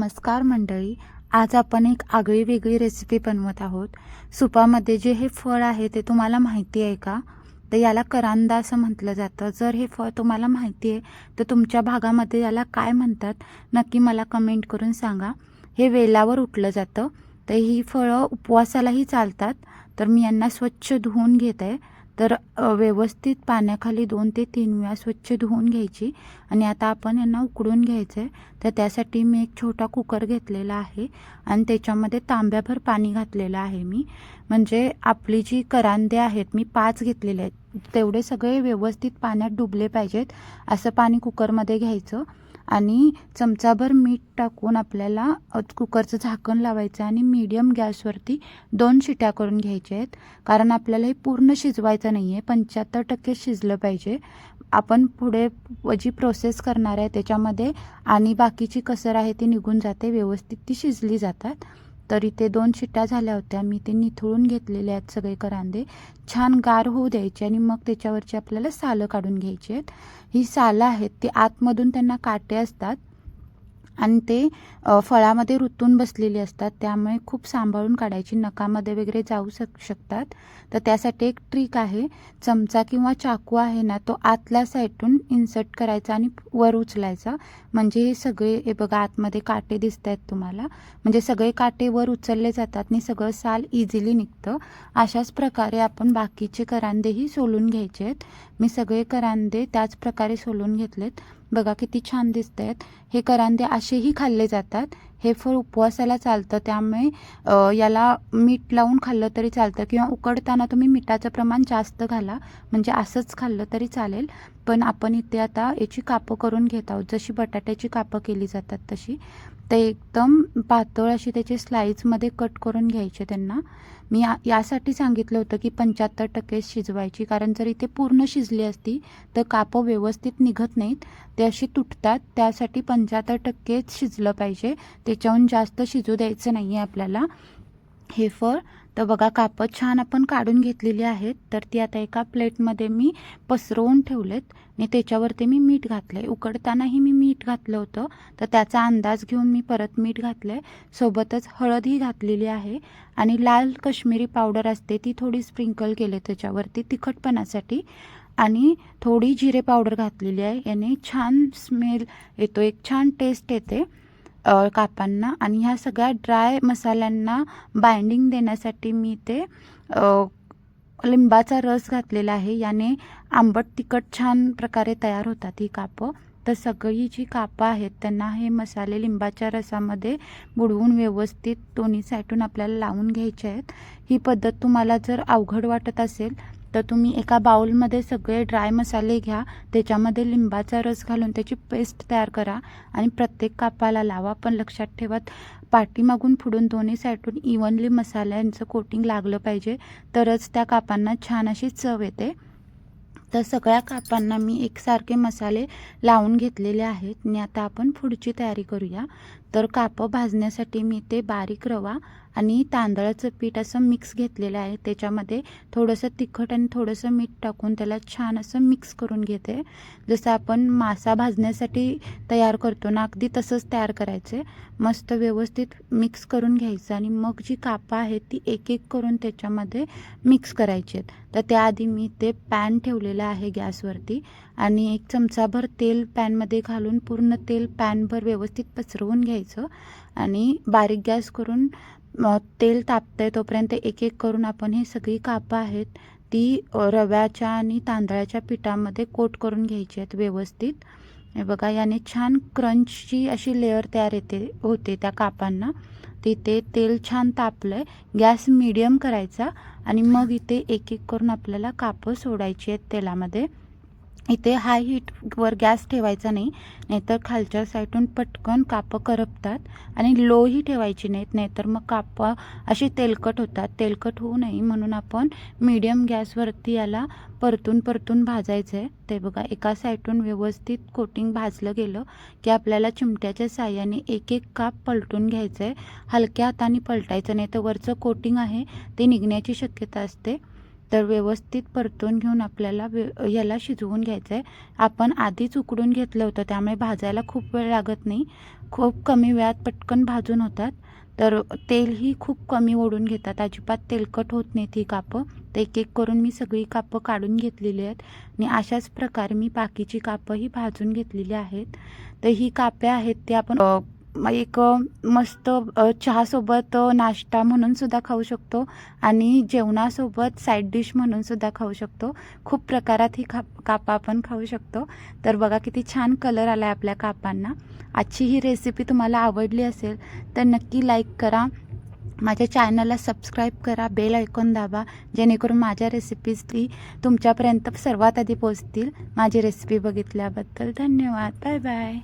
नमस्कार मंडळी आज आपण एक आगळी वेगळी रेसिपी बनवत आहोत. सुपामध्ये जे हे फळ आहे ते तुम्हाला माहिती आहे का? तर याला करांदा असं म्हटलं जातं. जर हे फळ तुम्हाला माहिती आहे तर तुमच्या भागामध्ये याला काय म्हणतात नक्की मला कमेंट करून सांगा. हे वेलावर उठलं जातं. तर ही फळं उपवासालाही चालतात. तर मी यांना स्वच्छ धुवून घेत. आहे तर व्यवस्थित पाण्याखाली दोन ते तीन वेळा स्वच्छ धुवून घ्यायची आणि आता आपण यांना उकडून घ्यायचं आहे तर त्यासाठी मी एक छोटा कुकर घेतलेला आहे आणि त्याच्यामध्ये तांब्याभर पाणी घातलेलं आहे मी. म्हणजे आपली जी करांदे आहेत मी पाच घेतलेले आहेत. तेवढे सगळे व्यवस्थित पाण्यात डुबले पाहिजेत. असं पाणी कुकरमध्ये घ्यायचं. आणि चमचाभर मीठ टाकून आपल्याला कुकरचं झाकण लावायचं आणि मीडियम गॅसवरती दोन शिट्या करून घ्यायच्या आहेत. कारण आपल्याला हे पूर्ण शिजवायचं नाही आहे पंच्याहत्तर टक्के शिजलं पाहिजे. आपण पुढे जी प्रोसेस करणार आहे त्याच्यामध्ये आणि बाकीची कसर आहे ती निघून जाते. व्यवस्थित ती शिजली जातात. तर इथे दोन शिट्ट्या झाल्या होत्या. मी ते निथळून घेतलेले आहेत सगळे करांदे. छान गार होऊ द्यायचे आणि मग त्याच्यावरची आपल्याला सालं काढून घ्यायची आहेत. ही सालं आहेत ती आतमधून त्यांना काटे असतात. आणि ते फळामध्ये रुतून बसलेली असतात. त्यामुळे खूप सांभाळून काढायची नकामध्ये वगैरे जाऊ शक शकतात. तर त्यासाठी एक ट्रिक आहे. चमचा किंवा चाकू आहे ना तो आतल्या साईडून इन्सर्ट करायचा आणि वर उचलायचा. म्हणजे हे सगळे हे बघा आतमध्ये काटे दिसत आहेत तुम्हाला. म्हणजे सगळे काटे वर उचलले जातात आणि सगळं साल इझिली निघतं. अशाच प्रकारे आपण बाकीचे करांदेही सोलून घ्यायचे आहेत मी सगळे करांदे त्याच प्रकारे सोलून घेतलेत. बघा किती छान दिसत आहेत हे करांदे असेही खाल्ले जातात. हे फळ उपवासाला चालतं. त्यामुळे याला मीठ लावून खाल्लं तरी चालतं. किंवा उकडताना तुम्ही मिठाचं प्रमाण जास्त घाला. म्हणजे असंच खाल्लं तरी चालेल. पण आपण इथे आता याची कापं करून घेत आहोत. जशी बटाट्याची कापं केली जातात तशी. ते एकदम पातळ अशी त्याचे स्लाईजमध्ये कट करून घ्यायचे त्यांना. मी या यासाठी सांगितलं होतं की पंच्याहत्तर टक्के शिजवायची. कारण जर इथे पूर्ण शिजली असती तर कापं व्यवस्थित निघत नाहीत. ते अशी तुटतात. त्यासाठी पंच्याहत्तर टक्केच शिजलं पाहिजे. त्याच्याहून जास्त शिजू द्यायचं नाही आहे आपल्याला. हे फळ तर बघा कापं छान आपण काढून घेतलेली आहेत. तर ती आता एका प्लेटमध्ये मी पसरवून ठेवलेत. आणि त्याच्यावरती मी मीठ घातलं आहे उकडतानाही मी मीठ घातलं होतं. तर त्याचा अंदाज घेऊन मी परत मीठ घातलं आहे सोबतच हळदही घातलेली आहे. आणि लाल कश्मीरी पावडर असते ती थोडी स्प्रिंकल केले त्याच्यावरती तिखटपणासाठी. आणि थोडी जिरे पावडर घातलेली आहे. याने छान स्मेल येतो. एक छान टेस्ट येते. कापांना आणि ह्या सगळ्या ड्राय मसाल्यांना बाइंडिंग देण्यासाठी मी ते लिंबाचा रस घातलेला आहे. याने आंबट तिखट छान प्रकारे तयार होतात ही कापं. तर सगळी जी कापं आहेत त्यांना हे मसाले लिंबाच्या रसामध्ये बुडवून व्यवस्थित दोन्ही साईडून आपल्याला लावून घ्यायचे आहेत. ही पद्धत तुम्हाला जर अवघड वाटत असेल तर तुम्ही एका बाउलमध्ये सगळे ड्राय मसाले घ्या त्याच्यामध्ये लिंबाचा रस घालून त्याची पेस्ट तयार करा आणि प्रत्येक कापाला लावा. पण लक्षात ठेवत पाठीमागून फुडून दोन्ही साईडून इवनली मसाल्यांचं कोटिंग लागलं पाहिजे. तरच त्या कापांना छान अशी चव येते. तर सगळ्या कापांना मी एकसारखे मसाले लावून घेतलेले आहेत. आणि आता आपण पुढची तयारी करूया. तर कापं भाजण्यासाठी मी ते बारीक रवा आणि तांदळाचं पीठ असं मिक्स घेतलेलं आहे. त्याच्यामध्ये थोडंसं तिखट आणि थोडंसं मीठ टाकून त्याला छान असं मिक्स करून घेते. जसं आपण मासा भाजण्यासाठी तयार करतो ना अगदी तसंच तयार करायचे. मस्त व्यवस्थित मिक्स करून घ्यायचं आणि मग जी कापं आहेत ती एक एक करून त्याच्यामध्ये मिक्स करायची. आहेत तर त्याआधी मी ते पॅन ठेवलेलं आहे गॅसवरती आणि एक चमचाभर तेल पॅनमध्ये घालून पूर्ण तेल पॅनभर व्यवस्थित पसरवून घ्यायचं आणि बारीक गॅस करून तेल तेल तापतंय तोपर्यंत एक एक करून आपण ही सगळी कापं आहेत ती रव्याच्या आणि तांदळाच्या पिठामध्ये कोट करून घ्यायची आहेत व्यवस्थित. हे बघा याने छान क्रंचची अशी लेअर तयार येते होते त्या कापांना. तिथे तेल छान तापलं आहे गॅस मिडियम करायचा आणि मग इथे एक एक करून आपल्याला कापं सोडायची आहेत तेलामध्ये. इथे हाय हीटवर गॅस ठेवायचा नाही नाहीतर खालच्या साईडून पटकन कापं करपतात आणि लोही ठेवायची नाहीत नाहीतर मग कापं अशी तेलकट होतात. तेलकट होऊ नये म्हणून आपण मीडियम गॅसवरती याला परतून परतून भाजायचं आहे ते बघा एका साईडून व्यवस्थित कोटिंग भाजलं गेलं की आपल्याला चिमट्याच्या साह्याने एक एक काप पलटून घ्यायचं आहे हलक्या हाताने पलटायचं नाही तर वरचं कोटिंग आहे ते निघण्याची शक्यता असते. तर व्यवस्थित परतून घेऊन आपल्याला व्य याला शिजवून घ्यायचं आहे आपण आधीच उकडून घेतलं होतं त्यामुळे भाजायला खूप वेळ लागत नाही. खूप कमी वेळात पटकन भाजून होतात. तर तेलही खूप कमी ओढून घेतात. अजिबात तेलकट होत नाहीत ही कापं. तर एक एक करून मी सगळी कापं काढून घेतलेली आहेत. आणि अशाच प्रकारे मी बाकीची कापंही भाजून घेतलेली आहेत. तर ही कापे आहेत ते आपण एक मस्त चहासोबत नाश्ता म्हणूनसुद्धा खाऊ शकतो आणि जेवणासोबत साईड डिश म्हणूनसुद्धा खाऊ शकतो. खूप प्रकारात ही खा कापा आपण खाऊ शकतो. तर बघा किती छान कलर आला आहे आपल्या कापांना. आजची ही रेसिपी तुम्हाला आवडली असेल तर नक्की लाईक करा. माझ्या चॅनलला सबस्क्राईब करा बेल ऐकून दाबा जेणेकरून माझ्या रेसिपीज ती तुमच्यापर्यंत सर्वात आधी पोचतील माझी रेसिपी बघितल्याबद्दल धन्यवाद. Bye bye